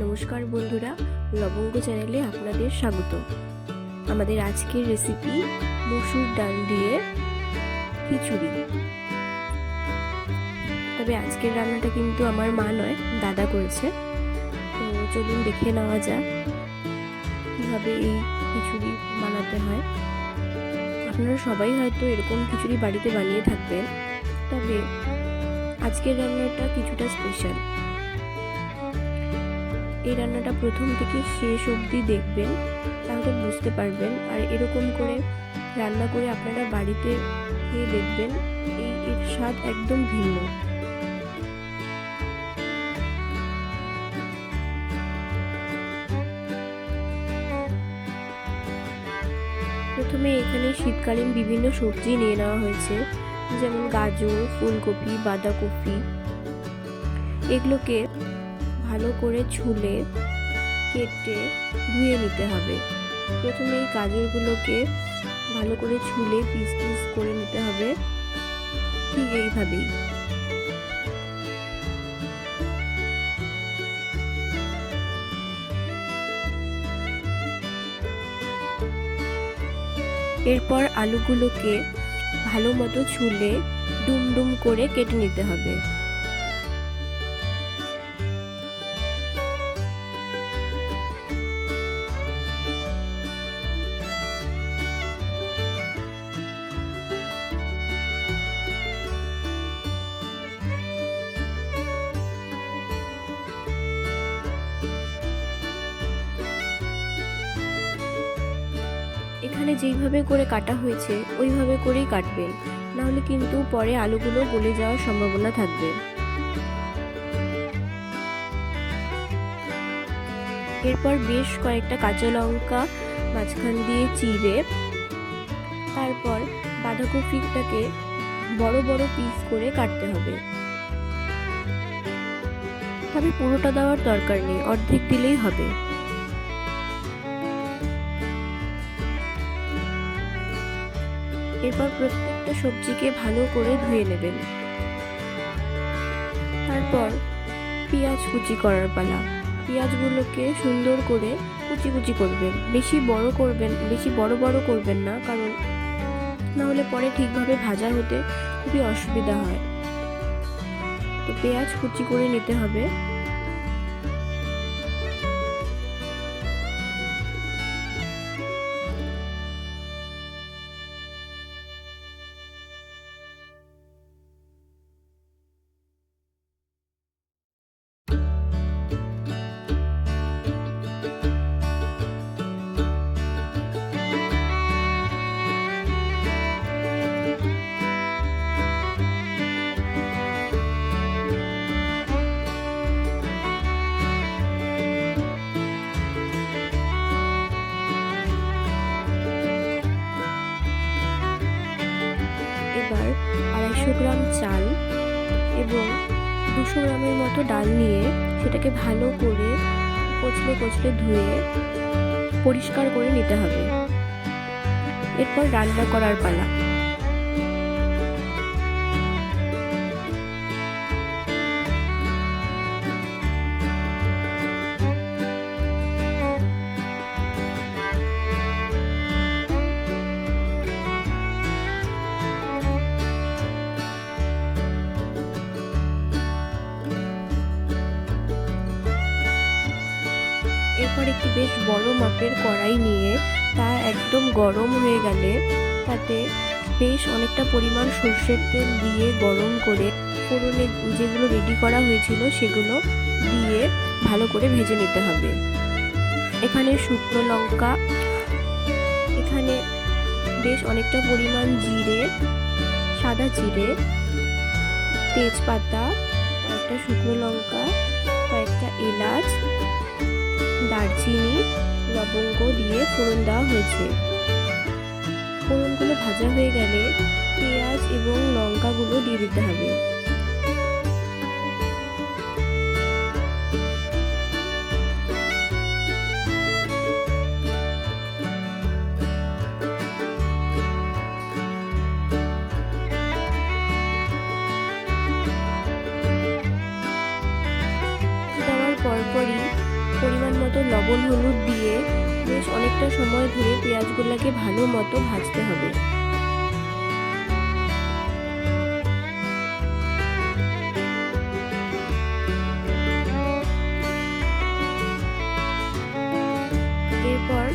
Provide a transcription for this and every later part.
নমস্কার বন্ধুরা, লবঙ্গ চ্যানেলে আপনাদের স্বাগত। আমাদের আজকের রেসিপি মসুর ডাল দিয়ে খিচুড়ি। তবে আজকের রান্নাটা কিন্তু আমার মা নয়, দাদা করেছে। তো চলুন দেখে নেওয়া যাক, কীভাবে এই খিচুড়ি বানাতে হয়। আপনারা সবাই হয়তো এরকম খিচুড়ি বাড়িতে বানিয়ে থাকবেন, তবে আজকের রান্নাটা কিছুটা স্পেশাল এই রান্নাটা প্রথম থেকে শেষ অবধি দেখবেন, তাহলে বুঝতে পারবেন। আর এরকম করে রান্না করে আপনারা বাড়িতে খেয়ে দেখবেন, এই এর স্বাদ একদম ভিন্ন। প্রথমে এখানে শীতকালীন বিভিন্ন সবজি নিয়ে নেওয়া হয়েছে, যেমন গাজর, ফুলকপি, বাঁধাকপি। এগুলোকে ভালো করে ছুলে কেটে ধুয়ে নিতে হবে। প্রথমে এই গাজরগুলোকে ভালো করে ছুলে পিস পিস করে নিতে হবে। ঠিক এইভাবেই। এরপর আলুগুলোকে ভালো মতো ছুলে ডুম ডুম করে কেটে নিতে হবে। এখানে যেইভাবে করে কাটা হয়েছে, ওইভাবে করেই কাটবেন। নাহলে কিন্তু পরে আলুগুলো গলে যাওয়ার সম্ভাবনা থাকবে। এরপর বেশ কয়েকটা কাঁচা লঙ্কা, মাঝখান দিয়ে চিড়ে, তারপর বাঁধাকপিটাকে বড় বড় পিস করে কাটতে হবে। তবে পুরোটা দেওয়ার দরকার নেই, অর্ধেক দিলেই হবে। এরপর প্রত্যেকটা সবজিকে ভালো করে ধুয়ে নেবেন। তারপর পেঁয়াজ কুচি করার পালা। পেঁয়াজগুলোকে সুন্দর করে কুচি কুচি করবেন। বেশি বড় করবেন, বেশি বড় বড় করবেন না, কারণ না হলে পরে ঠিকভাবে ভাজা হতে খুবই অসুবিধা হয়। তো পেঁয়াজ কুচি করে নিতে হবে। আড়াইশো গ্রাম চাল এবং দুশো গ্রামের মতো ডাল নিয়ে সেটাকে ভালো করে কচলে কচলে ধুয়ে পরিষ্কার করে নিতে হবে। এরপর রান্না করার পালা। একটি বেশ বড় মাপের কড়াই নিয়ে তা একদম গরম হয়ে গেলে তাতে বেশ অনেকটা পরিমাণ সর্ষের তেল দিয়ে গরম করে ফোড়নে যেগুলো রেডি করা হয়েছিল সেগুলো দিয়ে ভালো করে ভেজে নিতে হবে। এখানে শুকনো লঙ্কা, এখানে বেশ অনেকটা পরিমাণ জিরে, সাদা জিরে, তেজপাতা, কয়েকটা শুকনো লঙ্কা, কয়েকটা এলাচ দারচিনি, লবঙ্গ দিয়ে ফোড়ন দেওয়া হয়েছে। ফোড়নগুলো ভাজা হয়ে গেলে পেঁয়াজ এবং লঙ্কাগুলো দিয়ে দিতে হবে। লবণ, হলুদ দিয়ে বেশ অনেকটা সময় ধরে পেঁয়াজগুলোকে ভালো মতো ভাজতে হবে। এরপর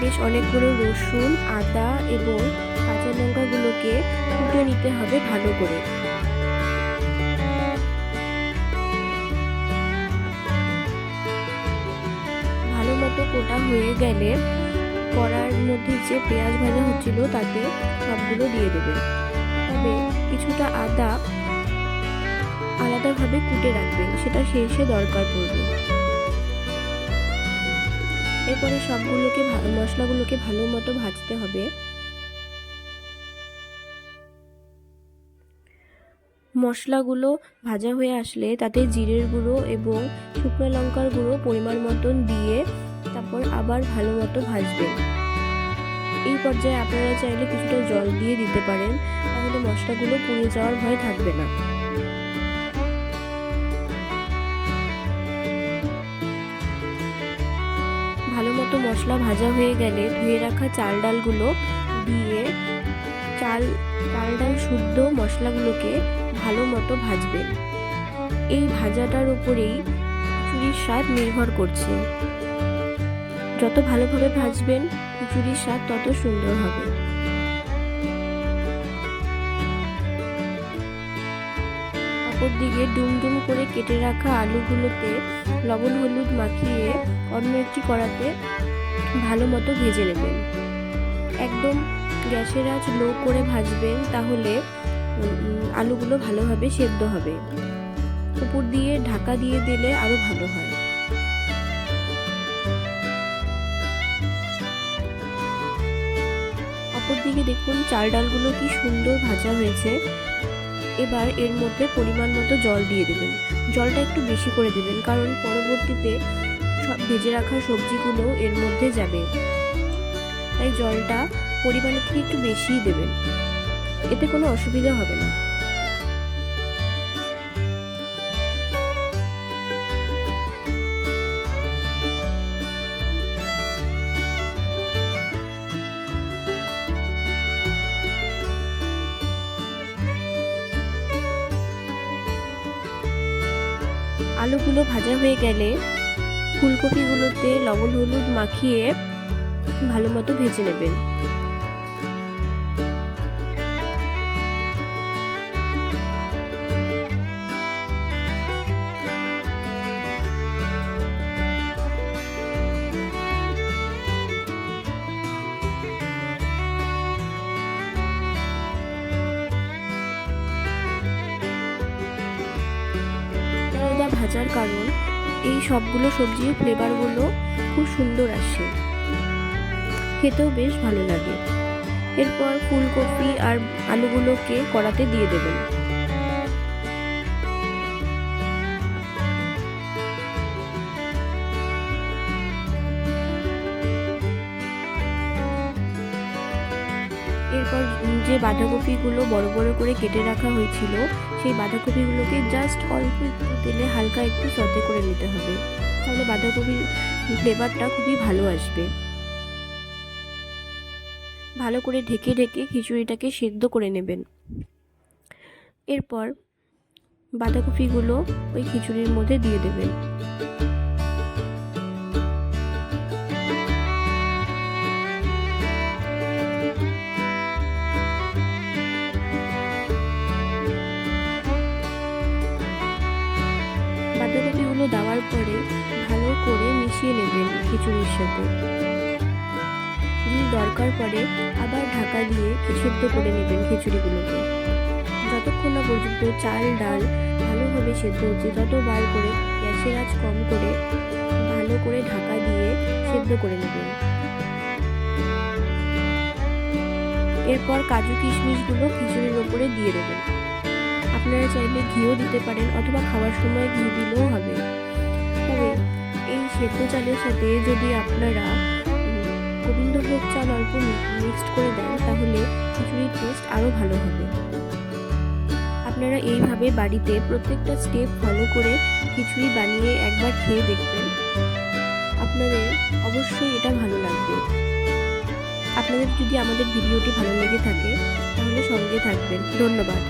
বেশ অনেকগুলো রসুন, আদা এবং কাঁচা লঙ্কাগুলোকে ফুটে নিতে হবে ভালো করে। হয়ে গেলে কড়ার মধ্যে যে পেঁয়াজ ভাজা হচ্ছিল তাতে সবগুলো দিয়ে দেবেন তবে কিছুটা আদা আলাদাভাবে কুটে রাখবেন, সেটা শেষে দরকার পড়বে। এরপরে সবগুলোকে মশলাগুলোকে ভালো মতো ভাজতে হবে। মশলাগুলো ভাজা হয়ে আসলে তাতে জিরের গুঁড়ো এবং শুকনো লঙ্কার গুঁড়ো পরিমাণ মতন দিয়ে তারপর আবার ভালো মতো ভাজবেন এই পর্যায়ে আপনারা চাইলে কিছুটা জল দিয়ে দিতে পারেন, তাহলে মশলাগুলো পুড়ে যাওয়ার ভয় থাকবে না। ভালো মতো মশলা ভাজা হয়ে গেলে ধুয়ে রাখা চাল ডালগুলো দিয়ে চাল চাল ডাল শুদ্ধ মশলাগুলোকে ভালো মতো ভাজবেন। এই ভাজাটার উপরেই খিচুড়ির স্বাদ নির্ভর করছে। যত ভালোভাবে ভাজবেন খিচুড়ির স্বাদ তত সুন্দর হবে। অপর ডুম ডুমডুম করে কেটে রাখা আলুগুলোতে লবণ হলুদ মাখিয়ে অন্য একটি কড়াতে ভালো মতো ভেজে নেবেন। একদম গ্যাসের আঁচ লো করে ভাজবেন, তাহলে আলুগুলো ভালোভাবে সেদ্ধ হবে। উপর দিয়ে ঢাকা দিয়ে দিলে আরও ভালো হয়। দিকে দেখুন, চাল ডালগুলো কি সুন্দর ভাজা হয়েছে। এবার এর মধ্যে পরিমাণ মতো জল দিয়ে দেবেন। জলটা একটু বেশি করে দেবেন, কারণ পরবর্তীতে সব ভেজে রাখা সবজিগুলো এর মধ্যে যাবে। তাই জলটা পরিমাণের থেকে একটু বেশিই দেবেন। এতে কোনো অসুবিধা হবে না। আলুগুলো ভাজা হয়ে গেলে ফুলকপিগুলোতে লবণ হলুদ মাখিয়ে ভালো মতো ভেজে নেবেন। ভাজার কারণ, এই সবগুলো সবজির ফ্লেভারগুলো খুব সুন্দর আসে। খেতেও বেশ ভালো লাগে। এরপর ফুলকপি আর আলুগুলোকে কড়াতে দিয়ে দেবেন। এরপর যে বাঁধাকপিগুলো বড় বড় করে কেটে রাখা হয়েছিল, সেই বাঁধাকপিগুলোকে জাস্ট অল্প একটু তেলে হালকা একটু সতে করে নিতে হবে। তাহলে বাঁধাকপির ফ্লেভারটা খুবই ভালো আসবে। ভালো করে ঢেকে ঢেকে খিচুড়িটাকে সেদ্ধ করে নেবেন। এরপর বাঁধাকপিগুলো ওই খিচুড়ির মধ্যে দিয়ে দেবেন। দেওয়ার পরে ভালো করে মিশিয়ে নেবেন খিচুড়ির সাথে। যদি দরকার পড়ে আবার ঢাকা দিয়ে সেদ্ধ করে নেবেন খিচুড়িগুলোকে। যতক্ষণ না পর্যন্ত চাল, ডাল ভালোভাবে সেদ্ধ হচ্ছে ততবার করে গ্যাসের আঁচ কম করে ভালো করে ঢাকা দিয়ে সেদ্ধ করে নেবেন। এরপর কাজু কিশমিশগুলো খিচুড়ির ওপরে দিয়ে দেবেন। আপনারা চাইলে ঘিও দিতে পারেন অথবা খাওয়ার সময় ঘি দিলেও হবে। তবে এই সেদ্ধ চালের সাথে যদি আপনারা গোবিন্দভোগ চাল অল্প মিক্সড করে দেন, তাহলে খিচুড়ির টেস্ট আরও ভালো হবে। আপনারা এইভাবে বাড়িতে প্রত্যেকটা স্টেপ ফলো করে খিচুড়ি বানিয়ে একবার খেয়ে দেখবেন। আপনাদের অবশ্যই এটা ভালো লাগবে। আপনাদের যদি আমাদের ভিডিওটি ভালো লেগে থাকে, তাহলে সঙ্গে থাকবেন। ধন্যবাদ।